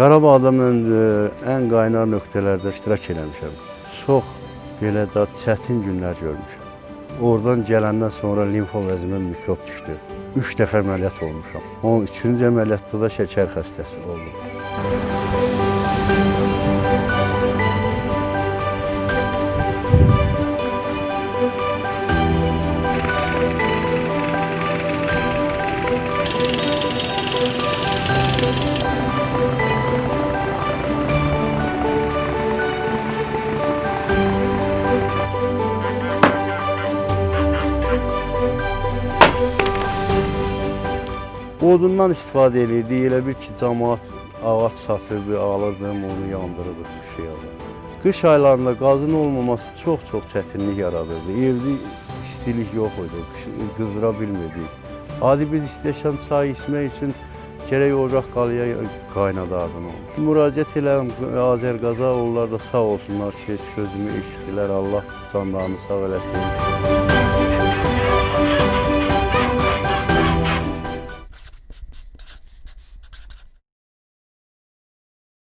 Qarabağda mən e, ən qaynar nöqtələrdə iştirak eləmişəm. Çox belə də çətin günlər görmüşəm. Oradan gələndən sonra limfa vəzimə mikrob düşdü. Üç dəfə əməliyyat olmuşam. O üçüncü əməliyyatda da şəkər xəstəsi oldum. Odundan istifadə edirdi. Elə bir ki, cəmaət ağac satırdı, alırdım, onu yandırırdıq qışı yazın. Qış aylarında qazın olmaması çox-çox çətinlik yaradırdı. Evdə istilik yox idi, qızdıra bilmirdik. Adi bir istəşən çay içmək üçün gərək ocaq qalaya qaynadardım onu. Müraciət eləm Azərqaza, onlar da sağ olsunlar ki, sözümü eşitdilər. Allah canlarını sağ eləsin.